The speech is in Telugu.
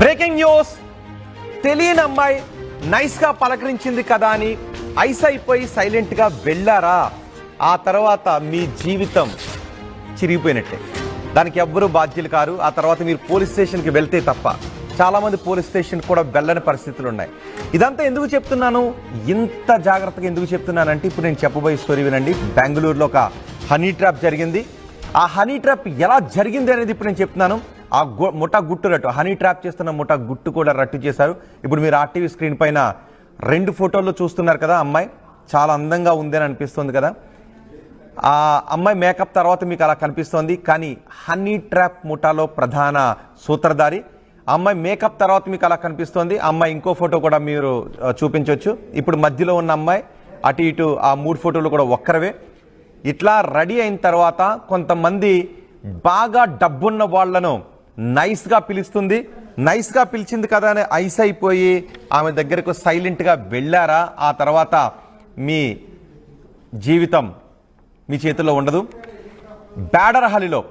Breaking news. తెలియని అమ్మాయి నైస్గా పలకరించింది కదా అని ఐస్ అయిపోయి సైలెంట్గా వెళ్ళారా? ఆ తర్వాత మీ జీవితం చిరిగిపోయినట్టే. దానికి ఎవ్వరూ బాధ్యులు కారు. ఆ తర్వాత మీరు పోలీస్ స్టేషన్కి వెళ్తే తప్ప చాలామంది పోలీస్ స్టేషన్ కూడా వెళ్ళని పరిస్థితులు ఉన్నాయి. ఇదంతా ఎందుకు చెప్తున్నాను? ఇంత జాగ్రత్తగా ఎందుకు చెప్తున్నానంటే ఇప్పుడు నేను చెప్పబోయే స్టోరీ వినండి. బెంగళూరులో ఒక హనీ ట్రాప్ జరిగింది. ఆ హనీ ట్రాప్ ఎలా జరిగింది అనేది ఇప్పుడు నేను చెప్తున్నాను. ఆ గు- ముఠా గుట్టు రట్టు హనీ ట్రాప్ చేస్తున్న ముఠా గుట్టు కూడా రట్టు చేశారు. ఇప్పుడు మీరు ఆర్టీవీ స్క్రీన్ పైన రెండు ఫోటోల్లో చూస్తున్నారు కదా అమ్మాయి. చాలా అందంగా ఉంది అని అనిపిస్తుంది కదా. ఆ అమ్మాయి మేకప్ తర్వాత మీకు అలా కనిపిస్తోంది. కానీ హనీ ట్రాప్ ముఠాలో ప్రధాన సూత్రధారి. అమ్మాయి మేకప్ తర్వాత మీకు అలా కనిపిస్తోంది. ఆ అమ్మాయి ఇంకో ఫోటో కూడా మీరు చూపించవచ్చు ఇప్పుడు మధ్యలో ఉన్న అమ్మాయి అటు ఇటు ఆ మూడు ఫోటోలు కూడా ఒక్కరవే. ఇట్లా రెడీ అయిన తర్వాత కొంతమంది బాగా డబ్బున్న వాళ్ళను నైస్గా పిలుస్తుంది. నైస్గా పిలిచింది కదా అని ఐస్ అయిపోయి ఆమె దగ్గరకు సైలెంట్గా వెళ్ళారా? ఆ తర్వాత మీ జీవితం మీ చేతిలో ఉండదు. బ్యాడర్హలిలో